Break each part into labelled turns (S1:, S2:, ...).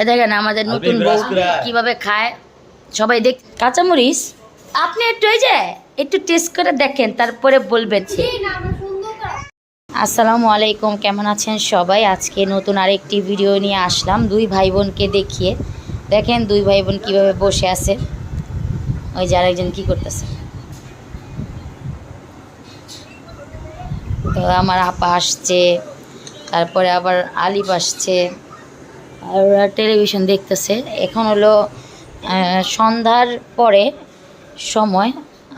S1: এ দেখেন আমাদের নতুন বউ কীভাবে খায়। সবাই দেখ কাঁচামরিচ? আপনি একটু এই যে একটু টেস্ট করে দেখেন তারপরে বলবেন। আসসালামু আলাইকুম কেমন আছেন সবাই? আজকে নতুন আরেকটি ভিডিও নিয়ে আসলাম দুই ভাই বোনকে দেখিয়ে। দেখেন দুই ভাই বোন কীভাবে বসে আছে। ওই যে আরেকজন কী করতেছে। তো আমার আপা আসছে তারপরে আবার আলিফ আসছে। আর ওরা টেলিভিশন দেখতেছে। এখন হলো সন্ধ্যার পরে সময়,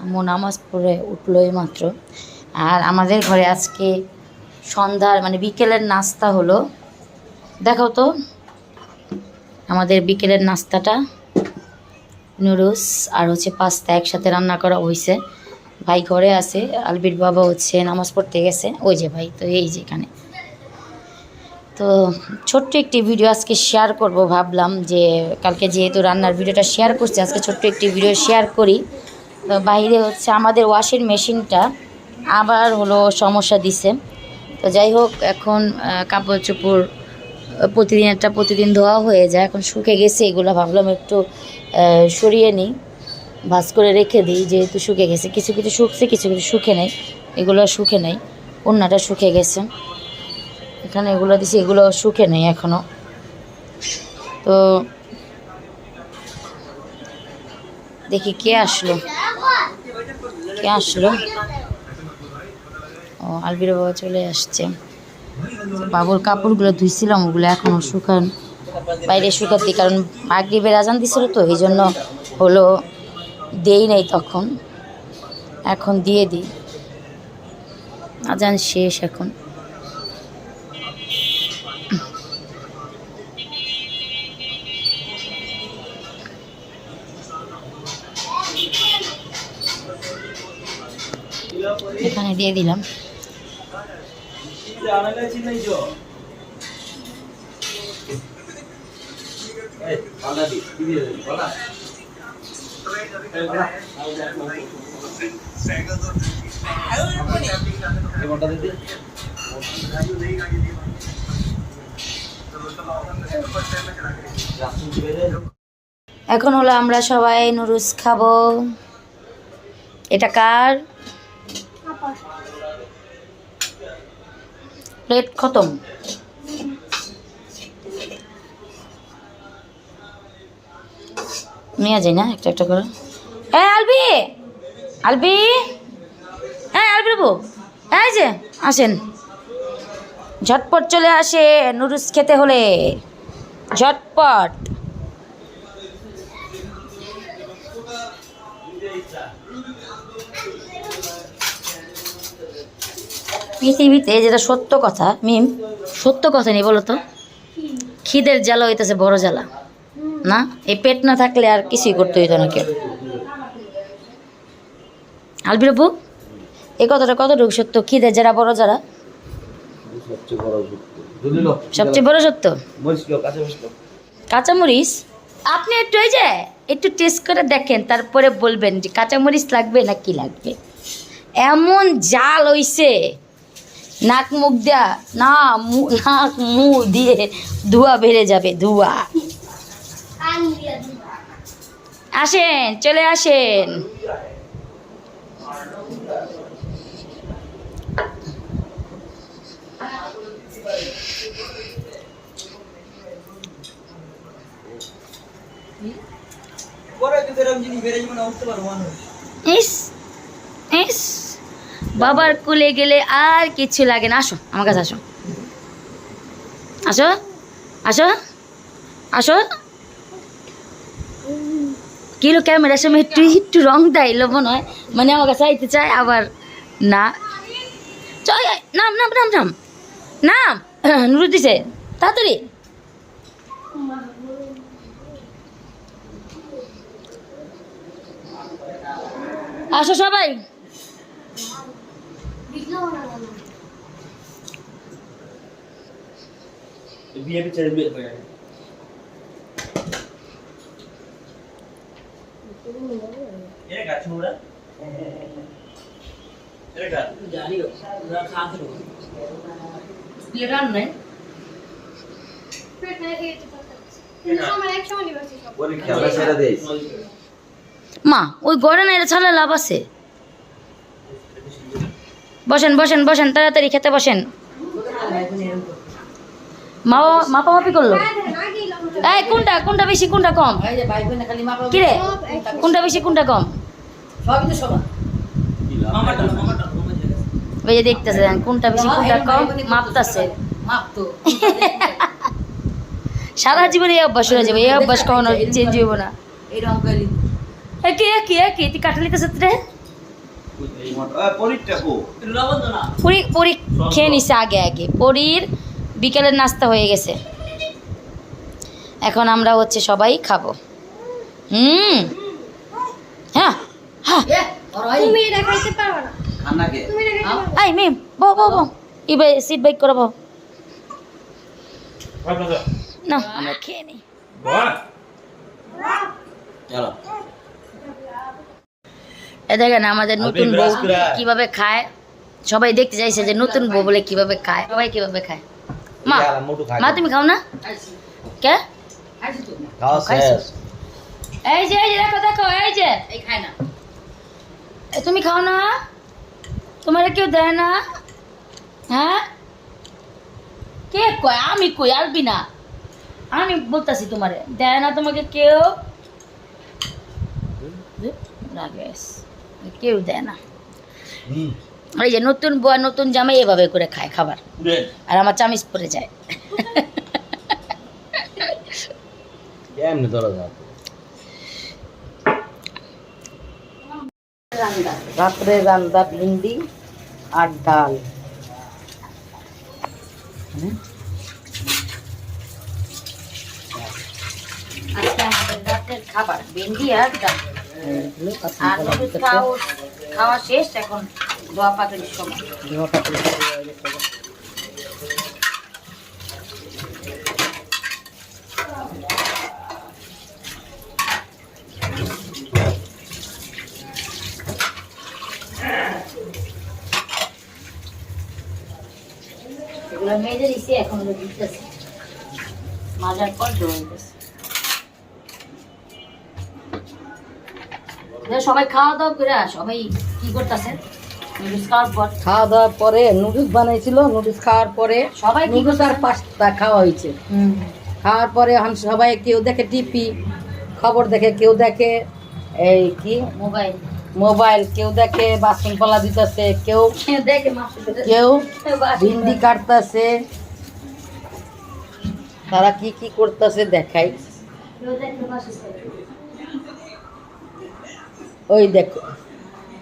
S1: আম্মু নামাজ পড়ে উঠলোই মাত্র। আর আমাদের ঘরে আজকে সন্ধ্যার মানে বিকেলের নাস্তা হলো। দেখো তো, আমাদের বিকেলের নাস্তাটা। নুডলস আর হচ্ছে পাস্তা একসাথে রান্না করা হয়েছে ভাই ঘরে আছে, আলবির বাবা হচ্ছে নামাজ পড়তে গেছে। ওই যে ভাই, তো এই যে এখানে। তো ছোট্ট একটি ভিডিও আজকে শেয়ার করব ভাবলাম যে কালকে যেহেতু রান্নার ভিডিওটা শেয়ার করছি, আজকে ছোট্ট একটি ভিডিও শেয়ার করি। তো বাইরে হচ্ছে আমাদের ওয়াশিং মেশিনটা আবার হলো সমস্যা দিছে। তো যাই হোক, এখন কাপড় চোপড় প্রতিদিন একটা প্রতিদিন ধোয়া হয়ে যায়। এখন শুকে গেছে, এগুলো ভাবলাম একটু সরিয়ে নিই। ভাজ করে রেখে দিই, যেহেতু শুকে গেছে। কিছু কিছু শুকছে, কিছু কিছু শুকে নেই। এগুলো শুকে নেই। অন্যটা শুকে গেছে। এখানে এগুলো দিছি, এগুলো শুকে নেই এখনও। তো দেখি কে আসলো। কে আসলো? ও, আলবির বাবা চলে আসছে। বাবুর কাপড়গুলো ধুইছিলাম, ওগুলো এখনও শুকান। বাইরে শুকাতে কারণ মাগরিবের আজান দিছিল তো, এই জন্য হলো দেই নাই তখন। এখন দিয়ে দিই। আজান শেষ এখন। দিয়ে দিলাম। এখন হলো আমরা সবাই নুডলস খাব। এটা কার? প্লেট খতম। নিয়ে যাই না একটা একটা করে। হ্যাঁ আলবি আলবি হ্যাঁ আলবি বাবু হ্যাঁ যে, আসেন। ঝটপট চলে আসে নুডলস খেতে হলে। ঝটপট। পৃথিবীতে যেটা সত্য কথা, মিম, সত্য কথা নেই, বলো তো। খিদের জ্বালা হইতেছে, বড় জ্বালা। না? এই পেট না থাকলে আর কিছুই করতে হইতো না কেউ। আলবির এই কথাটা কতটুকু সত্য? খিদের যারা বড় যারা
S2: সবচেয়ে বড় সত্য।
S1: কাঁচামরিচ? আপনি একটু এই যে, একটু টেস্ট করে দেখেন, তারপরে বলবেন যে কাঁচামরিচ লাগবে না কি লাগবে। এমন জাল হইছে নাক মুখ দেয়া না নাক মুখ দিয়ে ধোয়া বেড়ে যাবে ধোয়া। আসেন চলে আসেন। ইস ইস। বাবার কুলে গেলে আর কিছু লাগে না। আসো, আমার কাছে আসো। আসো আসো আসো। কিলো ক্যামেরার সময় একটু একটু রং দেয় লোভন হয় মানে আমার কাছে আইতে চায়, আবার না। চল নাম নাম নাম নাম। নাম নুরু দিছে। তাড়াতাড়ি। আসো সবাই
S2: বিয়ে পিছে বিয়ে হয়ে গেছে। এটা গাছ মোড়া? এটা গাছ?
S1: প্লেটার নাই
S2: পরীক্ষা আমরা ছেড়ে দিই
S1: মা ওই গড়ে না এটা ছাড়লে লাভ আছে বসেন বসেন বসেন তাড়াতাড়ি খেতে বসেন। মা মাপা মাপি করল? এই কোনটা কোনটা বেশি কোনটা কম? কিরে? কোনটা বেশি কোনটা কম? ওই যে দেখতেছে কোনটা বেশি কোনটা কম? মাপতাছে। সারা জীবনে এই অভ্যাস হয়ে যাবে। এই অভ্যাস কখনো চেঞ্জ হইব না। একে একে একে তুই কাটালি কাছে রে।
S2: পরীক্ষা কো
S1: পুরি পুরি খেয়ে নিছে আগে আগে। পরির বিকেলের নাস্তা হয়ে গেছে। এখন আমরা হচ্ছে সবাই খাব। হুম। হ্যাঁ হ্যাঁ।
S3: তুমি এটা খাইতে পারবে না। তুমি এটা খাইতে
S1: আই মিম বো বো বো ই বাই সিট বাইক করে বো না আমরা খেয়ে নিই
S2: চলো।
S1: এ দেখেন আমাদের নতুন বউ কীভাবে খায়? সবাই দেখতে চাইছে যে নতুন বউ বলে কীভাবে খায়? সবাই কীভাবে খায়? মা মা তুমি খাও না? কে? এই যে এই যে দেখো দেখো এই যে। এই খায় না। তুমি খাও না? তোমার কেউ দেয় না? হ্যাঁ? কে কয়? আমি কই? আলবি না। আমি বলতাছি তোমারে। দেয় না তোমাকে কেউ? রাগেস কেউ দেয় না। এই যে নতুন বউ নতুন জামাই এভাবে করে খায় খাবার। আর আমার চামিচ পরে যায়।
S4: রাত্রে রান্না ভিন্ডি আর ডাল।
S1: আজকে আমাদের রাতের খাবার ভেন্ডি আর ডাল। আর খাওয়া শেষ এখন দোয়া পাকের সময়।
S4: দিয়ে দিতে
S1: মেজে দিছি এখন মাজার পর ধরে সবাই খাওয়া দাওয়া করে সবাই কি করতেছে?
S4: খাওয়া দাওয়ার পরে নুডলস বানাইছিল নুডলস খাওয়ার পরে
S1: সবাই
S4: নুডলস আর পাস্তা খাওয়া হয়েছে খাওয়ার পরে সবাই কেউ দেখে টিপি খবর দেখে কেউ দেখে এই কি?
S1: মোবাইল।
S4: মোবাইল। কেউ দেখে বাসন কলা দিতেছে কেউ কেউ ভিন্ডি কাটতেছে। তারা কি কি করতেছে দেখাই। ওই দেখো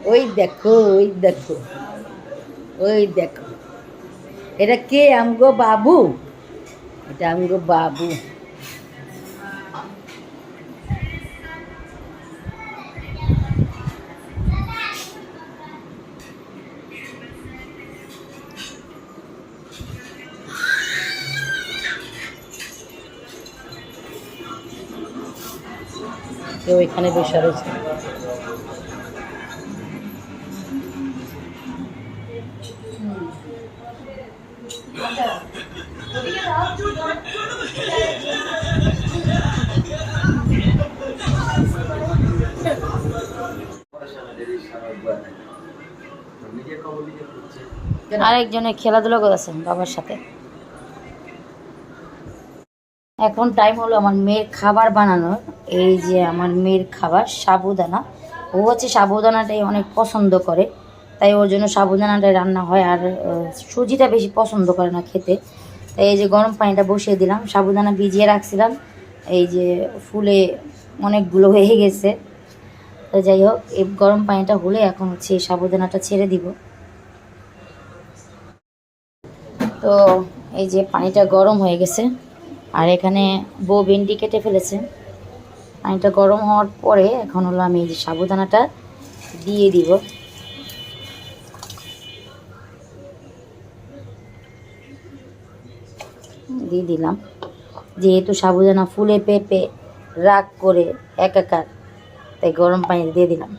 S4: ওই দেখো ওই দেখো ওই দেখো। এটা কে? আমগো বাবু? এটা আমগো বাবু। কেউ এখানে বসে রয়েছে।
S1: আরেকজনে খেলাধুলা করেছেন বাবার সাথে। এখন টাইম হলো আমার মেয়ের খাবার বানানোর। এই যে আমার মেয়ের খাবার, সাবুদানা। ও হচ্ছে সাবুদানাটাই অনেক পছন্দ করে। তাই ওর জন্য সাবুদানাটাই রান্না হয়। আর সুজিটা বেশি পছন্দ করে না খেতে। তাই এই যে গরম পানিটা বসিয়ে দিলাম, সাবুদানা ভিজিয়ে রাখছিলাম। এই যে ফুলে অনেকগুলো হয়ে গেছে। তো যাই হোক, এই গরম পানিটা হলে এখন হচ্ছে এই সাবুদানাটা ছেড়ে দিব। তো এই যে পানিটা গরম হয়ে গেছে। আর এখানে বউ ভেন্ডি কেটে ফেলেছে। পানিটা গরম হওয়ার পরে এখন হলো আমি এই যে সাবুদানাটা দিয়ে দিব। দিয়ে দিলাম। যেহেতু সাবুদানা ফুলে পেঁপে রাগ করে একাকার, তাই গরম পানি দিয়ে দিলাম।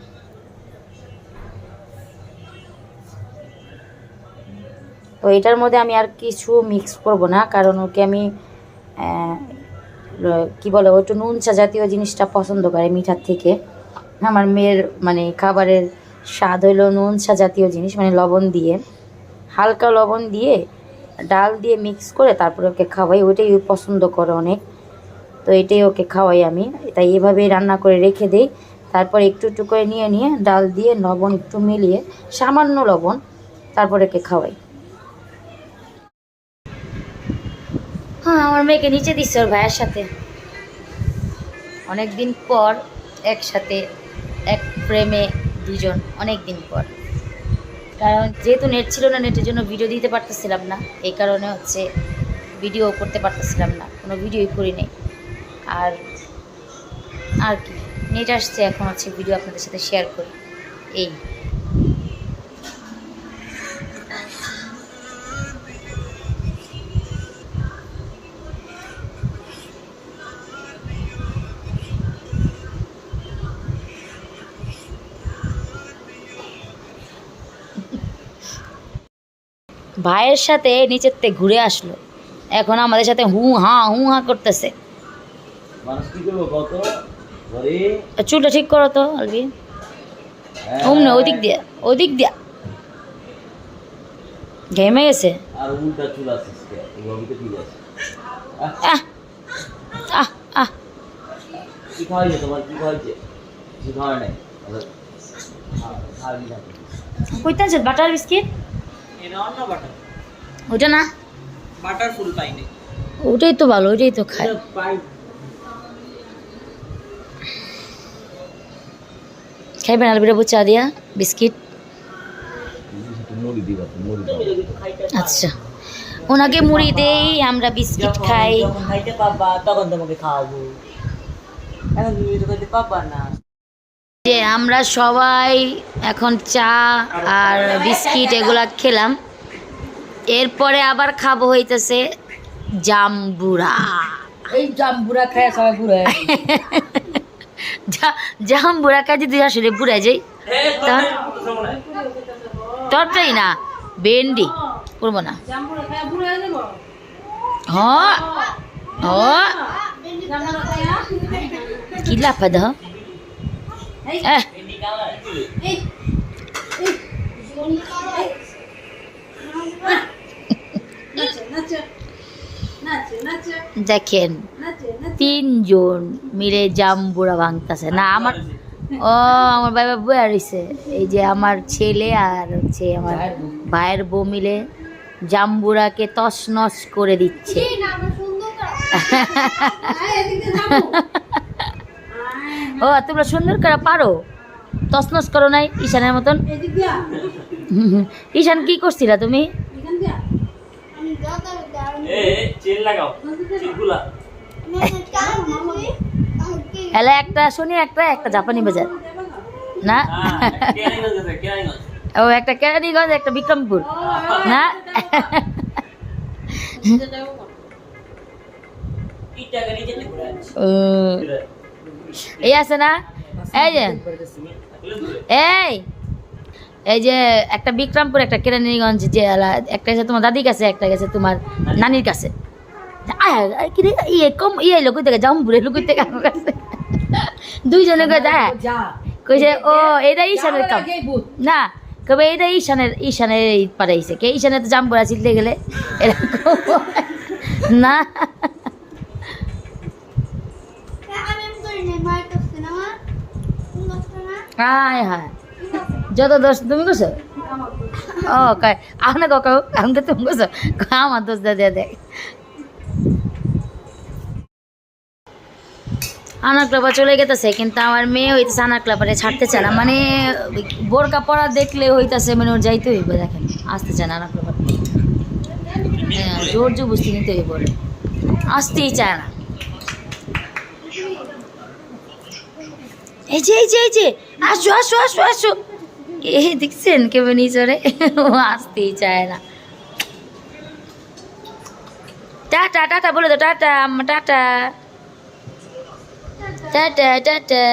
S1: তো এটার মধ্যে আমি আর কিছু মিক্স করব না, কারণ ওকে আমি কি বলে একটু নুন চা জাতীয় জিনিসটা পছন্দ করে মিঠার থেকে। আমার মেয়ের মানে খাবারের স্বাদ হইল নুন চা জাতীয় জিনিস মানে লবণ দিয়ে। হালকা লবণ দিয়ে, ডাল দিয়ে মিক্স করে তারপরে ওকে খাওয়াই। ওইটাই পছন্দ করে অনেক। তো এটাই ওকে খাওয়াই আমি। তাই এভাবেই রান্না করে রেখে দেই। তারপর একটু একটু করে নিয়ে নিয়ে ডাল দিয়ে লবণ একটু মিলিয়ে সামান্য লবণ তারপরে ওকে খাওয়াই। হ্যাঁ আমার মেয়েকে নিচে দিচ্ছে ওর ভাইয়ের সাথে। অনেক দিন পর একসাথে, এক প্রেমে দুজন অনেক দিন পর। কারণ যেহেতু নেট ছিল না, নেটের জন্য ভিডিও দিতে পারতেছিলাম না। এই কারণে হচ্ছে ভিডিও করতে পারতেছিলাম না। কোনো ভিডিওই করি নাই। আর আর কি। নেট আসছে, এখন হচ্ছে ভিডিও আপনাদের সাথে শেয়ার করি। এই। ভাইয়ের সাথে নিচের থেকে ঘুরে আসলো। এখন আমাদের সাথে হু হা হু হা করতেছে।
S2: কি
S1: চুলটা ঠিক করো তো আলবি অমনে ওদিক দিয়া ওদিক দিয়া। ঘেমে গেছে।
S2: কি খাওয়াইছে তোমার? কি খাওয়াইছে? খাওয়াই নাই আচ্ছা, খা- খাওয়াবি না তো।
S1: কইতে আছে বাটার বিস্কিট
S5: এটা অন্য বাটার
S1: ওটা না?
S5: বাটার ফুল পাইনি
S1: ওটাই তো ভালো ওটাই তো খায়।
S5: পাই।
S1: খাইবেন আলবিরা চা দিয়া বিস্কিট। আচ্ছা। ওনাকে মুড়ি দেই আমরা বিস্কিট খাই।
S5: খাইতে পাবা তখন তোমাকে খাওয়াবো। এখন তুমি তো খাইতে পাবা না।
S1: যে আমরা সবাই এখন চা আর বিস্কিট এগুলা খেলাম। এরপরে আবার খাব হইতেছে জাম্বুরা
S4: এই জাম বুড়া খায় সবাই বুড়া
S1: জাম্বুরা কাজে তুই আসলে বুড়া যাই। তার তরটাই না ভেন্ডি। করব না। হ্যাঁ হ্যাঁ কি লাফা দেহ? দেখেন তিনজন মিলে জাম্বুরা ভাঙতেছে। না আমার ও আমার বাবা বয়ে রইছে এই যে আমার ছেলে আর হচ্ছে আমার ভাইয়ের বউ। মিলে জাম্বুরাকে তছনছ করে দিচ্ছে
S3: এই না আমরা সুন্দর করে হ্যাঁ, এদিকে যাব।
S1: ও তোমরা সুন্দর করে পারো। তছনছ করো নাই ঈশানের মতন। ঈশান কি করছিলা তুমি? এলা একটা শুনি একটা একটা জাপানি বাজার। না?
S5: হ্যাঁ
S1: ও একটা কেরানীগঞ্জ একটা বিক্রমপুর। না? ও, এই আছে না? এই যে। এই। এই যে একটা বিক্রমপুর একটা কেরানীগঞ্জ যে একটা গেছে তোমার দাদির কাছে একটা গেছে তোমার নানির কাছে। ইয়ে কম ইয়ে লোক থেকে? যাও বুড়ে লোক থেকে আমার কাছে? দুইজনে
S4: যা।
S1: কইছে ও এটা ঈশানের কাম। না কবে এটা ঈশানের ঈশানের পাঠাইছে কে? ঈশানে তো জাম্বুরা চিলতে গেলে। এরকম। না
S3: আমি এমন করি নাই, মায়ের কাছে না, মা? তুমি করছ না?
S1: হায় হায়। যত দোষ, তুমি করছ ও, কয় আপনি কাউ আমাকে তুমি করছ আমার দোষ দে দে আনার ক্লাবা চলে গেতেছে, কিন্তু আমার মেয়ে হইতেছে আনার ক্লাবারে ছাড়তে চায় না। মানে বোরকা পরা দেখলে হইতাছে মানে ওর যাইতে হইবে, দেখেন আসতে চায় না আনার ক্লাবার হ্যাঁ জোর জবস্তি নিতে হইব আসতেই চায় না। এই যে এই যে এই যে, আসো আসো আসো আসো। এ, দেখছেন কেমন চড়ে ও, আসতেই চায় না। টাটা টাটা, বলে তো টাটা টাটা। Tata tata.